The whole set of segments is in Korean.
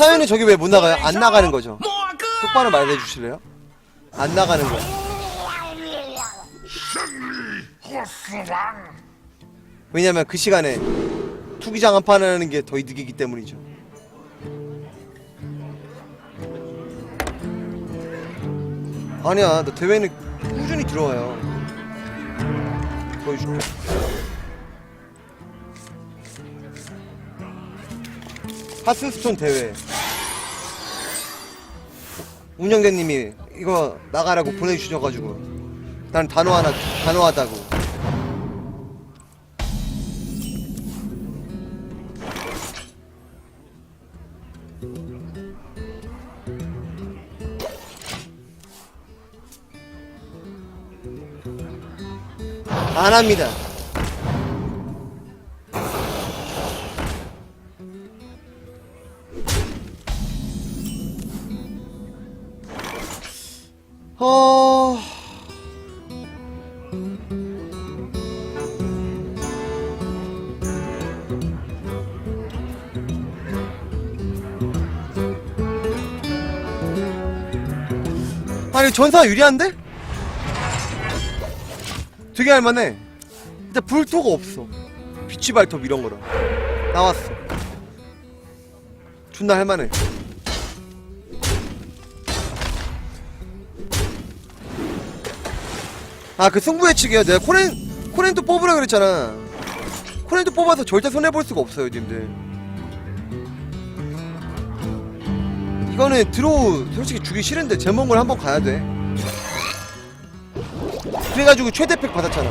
타연이 저기 왜 못 나가요? 안 나가는 거죠. 똑바로 말해 주실래요? 안 나가는 거. 왜냐면 그 시간에 투기장 한 판 하는 게 더 이득이기 때문이죠. 아니야, 너 대회는 꾸준히 들어와요. 보여줄게. 하스스톤 대회. 운영자님이 이거 나가라고 보내주셔가지고 난 단호 하나 단호하다고. 안 합니다. 아니 전사 유리한데? 되게 할만해. 진짜 불토가 없어. 비치 발톱 이런 거라. 나왔어. 존나 할만해. 아 그 승부 예측이야. 내가 코렌 코렌도 뽑으라 그랬잖아. 코렌도 뽑아서 절대 손해볼 수가 없어요 님들 이거는 드로우 솔직히 주기 싫은데 제목을 한번 가야 돼. 그래가지고 최대팩 받았잖아.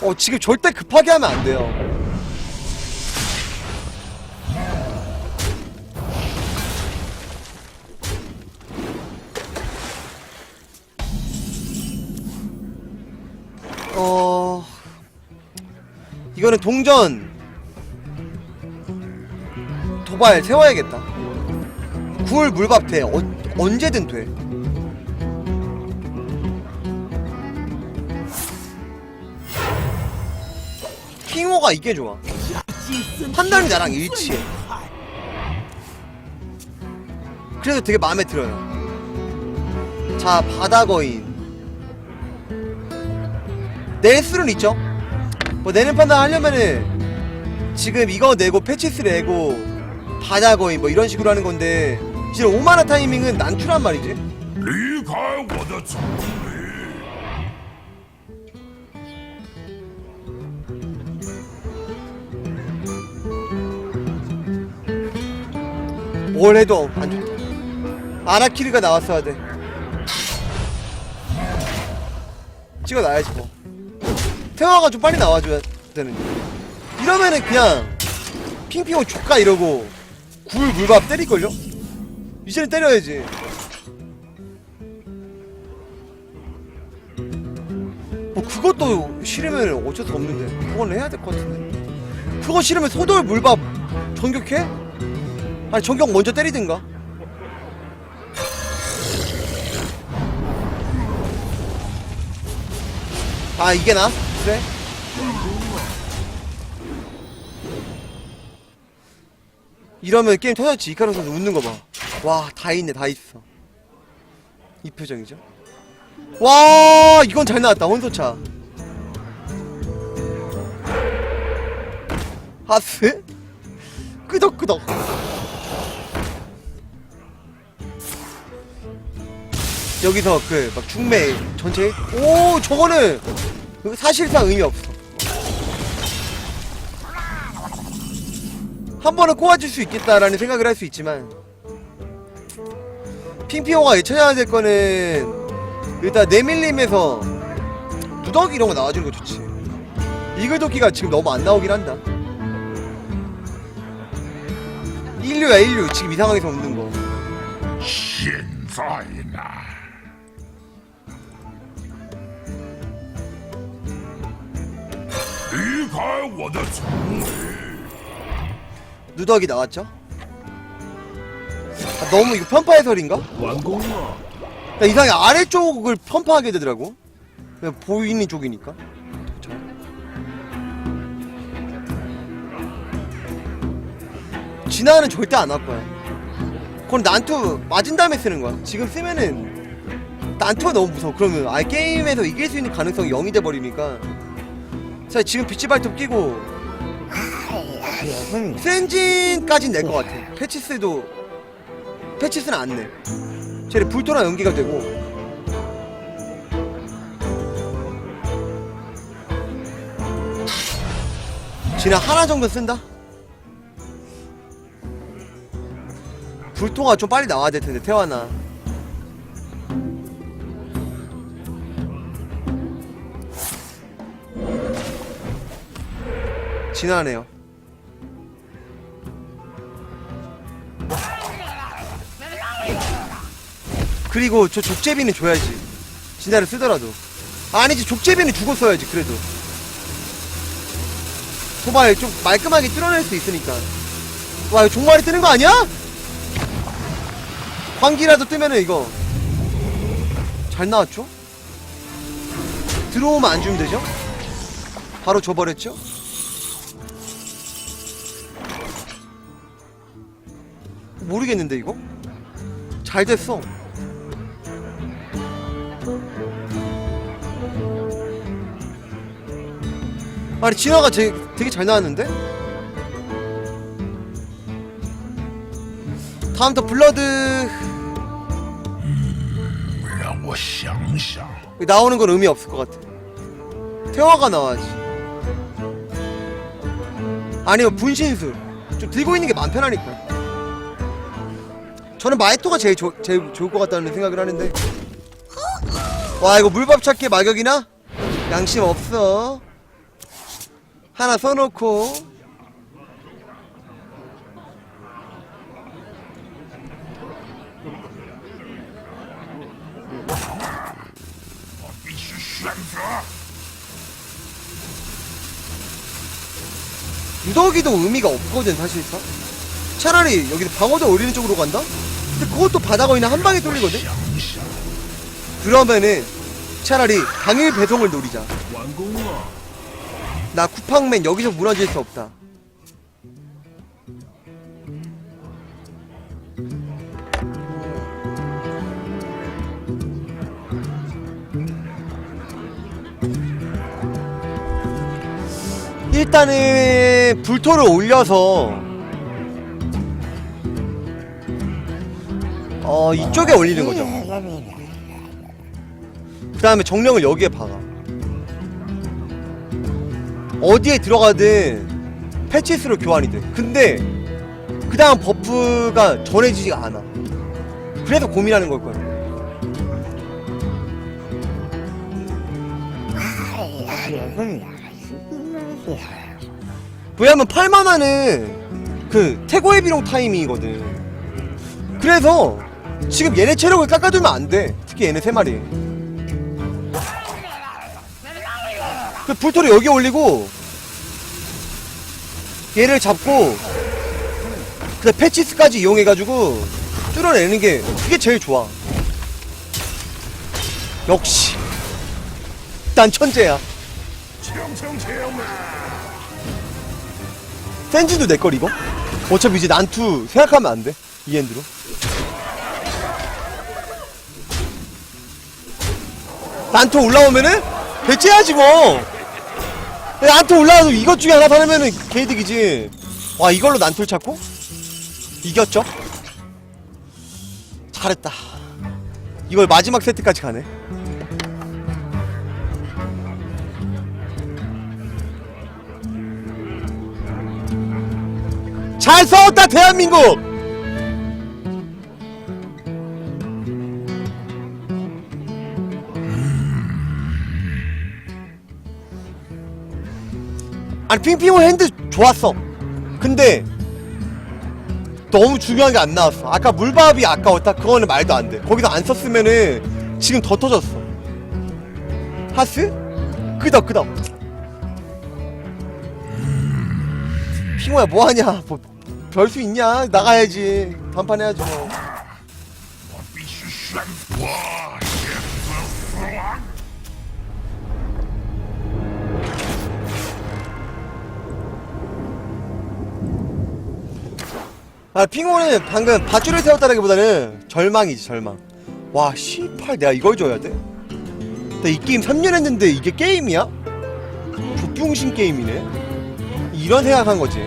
어 지금 절대 급하게 하면 안 돼요 동전 도발 세워야겠다. 굴 물밥 돼. 어, 언제든 돼. 핑호가 이게 좋아. 판단이 나랑 일치해 그래서 되게 마음에 들어요. 자 바다거인. 낼 수는 있죠 뭐 내는 판단 하려면은 지금 이거 내고 패치스 내고 바다 거의 뭐 이런 식으로 하는 건데 이제 오마나 타이밍은 난출한 말이지. 뭘 해도 안 좋다. 아라키르가 나왔어야 돼. 찍어놔야지 뭐. 태화가 좀 빨리 나와줘야 되는데. 이러면은 그냥 핑핑호 조까 이러고 굴 물밥 때릴걸요? 이제는 때려야지. 뭐 그것도 싫으면 어쩔 수 없는데 그건 해야 될 것 같은데. 그거 싫으면 소돌 물밥 전격해? 아니 전격 먼저 때리든가 아 이게 나? 그래? 이러면 게임 터졌지 이카로 선수 웃는 거 봐 와 다 있네 다 있어. 이 표정이죠? 와 이건 잘 나왔다 혼소차. 하스? 끄덕끄덕. 여기서 그 막 중매 전체? 오 저거는 사실상 의미 없어. 한 번은 꼬아줄 수 있겠다라는 생각을 할 수 있지만 핑피오가 예쳐야 될 거는 일단 내밀림에서 누더기 이런 거 나와주는 거 좋지. 이글도끼가 지금 너무 안 나오긴 한다. 인류야 인류. 지금 이상하게서 없는 거. 신사이나 네가 원하지. 누더기 나왔죠? 아, 너무 이거 편파 해설인가? 완공마 야, 이상해. 아래쪽을 편파하게 되더라고. 그냥 보이는 쪽이니까. 진화는 절대 안 할 거야. 그건 난투 맞은 다음에 쓰는 거야. 지금 쓰면은 난투가 너무 무서워. 그러면 아 게임에서 이길 수 있는 가능성이 0이 돼버리니까. 자 지금 비치 발톱 끼고 센진까진 낼 것 같아. 패치스도 패치스는 안 내. 쟤네 불토랑 연기가 되고 진화 하나 정도 쓴다? 불토가 좀 빨리 나와야 될 텐데 태화나 진화네요 그리고 저 족제비는 줘야지 진화를 쓰더라도 아니지 족제비는 죽었어야지 그래도 도발 좀 말끔하게 뚫어낼 수 있으니까 와 이거 종말이 뜨는 거 아니야? 광기라도 뜨면은 이거 잘 나왔죠? 들어오면 안 주면 되죠? 바로 줘버렸죠? 모르겠는데 이거? 잘 됐어. 아니 진화가 되게, 되게 잘 나왔는데? 다음부터 블러드. 음, 나오는 건 의미 없을 것 같아. 태화가 나와야지. 아니면 분신술. 좀 들고 있는 게 마음 편하니까. 저는 마이토가 제일, 조, 제일 좋을 것 같다는 생각을 하는데 와 이거 물밥 찾기 마격이나? 양심 없어 하나 써놓고 무더기도 의미가 없거든 사실상 차라리 여기서 방어자 올리는 쪽으로 간다? 근데 그것도 바다거인은 한 방에 뚫리거든? 그러면은 차라리 당일 배송을 노리자 나 쿠팡맨 여기서 무너질 수 없다 일단은 불토를 올려서 어 이쪽에 올리는 거죠. 그 다음에 정령을 여기에 박아. 어디에 들어가든 패치스로 교환이 돼. 근데 그 다음 버프가 전해지지가 않아. 그래서 고민하는 걸 거야. 왜냐면 8만화는 그 태고의 비룡 타이밍이거든. 그래서 지금 얘네 체력을 깎아주면 안 돼. 특히 얘네 세 마리. 그 불토리 여기 올리고 얘를 잡고 그 패치스까지 이용해가지고 뚫어내는 게 그게 제일 좋아. 역시 난 천재야. 센지도 내 걸 이거? 어차피 이제 난투 생각하면 안 돼. 이엔드로. 난투 올라오면은 배째야지 뭐. 난투 올라와도 이것 중에 하나 사려면은 개이득이지. 와 이걸로 난투를 찾고? 이겼죠? 잘했다. 이걸 마지막 세트까지 가네. 잘 싸웠다 대한민국 아니 핑핑호 핸드 좋았어. 근데 너무 중요한 게 안 나왔어. 아까 물밥이 아까웠다? 그거는 말도 안돼. 거기서 안 썼으면은 지금 더 터졌어. 하스? 끄덕 끄덕. 핑호야 뭐하냐? 뭐, 별수 있냐? 나가야지. 단판 해야지 뭐 아 핑호는 방금 밧줄을 세웠다기보다는 절망이지 절망 와 씨팔 내가 이걸 줘야 돼? 나 이 게임 3년 했는데 이게 게임이야? 조병신 게임이네 이런 생각한 거지